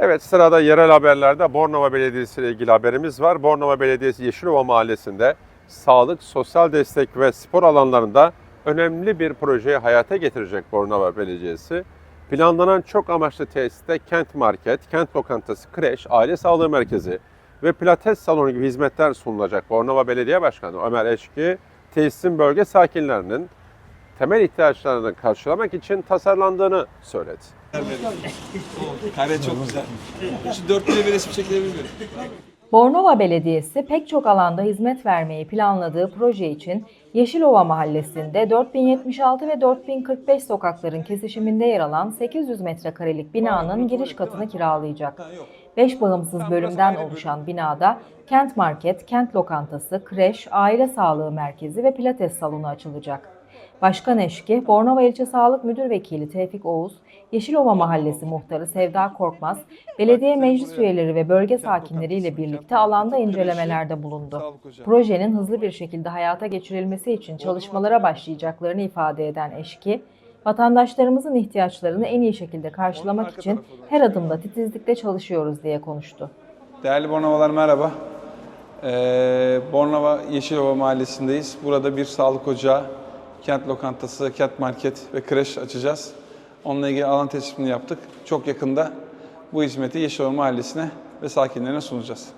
Evet sırada yerel haberlerde Bornova Belediyesi ile ilgili haberimiz var. Bornova Belediyesi Yeşilova Mahallesi'nde sağlık, sosyal destek ve spor alanlarında önemli bir projeyi hayata getirecek Bornova Belediyesi. Planlanan çok amaçlı tesiste kent market, kent lokantası, kreş, aile sağlığı merkezi ve pilates salonu gibi hizmetler sunulacak. Bornova Belediye Başkanı Ömer Eşki, tesisin bölge sakinlerinin temel ihtiyaçlarını karşılamak için tasarlandığını söyledi. Kare çok güzel. Şu dört bir resim çekilebilir miyim? Bornova Belediyesi pek çok alanda hizmet vermeyi planladığı proje için Yeşilova Mahallesi'nde 4076 ve 4045 sokakların kesişiminde yer alan 800 metrekarelik binanın giriş katını kiralayacak. 5 bağımsız bölümden oluşan binada kent market, kent lokantası, kreş, aile sağlığı merkezi ve pilates salonu açılacak. Başkan eşki, Bornova İlçe Sağlık Müdür Vekili Tevfik Oğuz, Yeşilova Mahallesi Muhtarı Sevda Korkmaz, belediye meclis üyeleri ve bölge sakinleriyle birlikte alanda incelemelerde bulundu. Projenin hızlı bir şekilde hayata geçirilmesi için çalışmalara başlayacaklarını ifade eden eşki, vatandaşlarımızın ihtiyaçlarını en iyi şekilde karşılamak için her adımda titizlikle çalışıyoruz diye konuştu. Değerli Bornovalar merhaba. Ee, Bornova Yeşilova Mahallesi'ndeyiz. Burada bir sağlık ocağı, kent lokantası, kent market ve kreş açacağız. Onunla ilgili alan tespitini yaptık. Çok yakında bu hizmeti Yeşilova Mahallesi'ne ve sakinlerine sunacağız.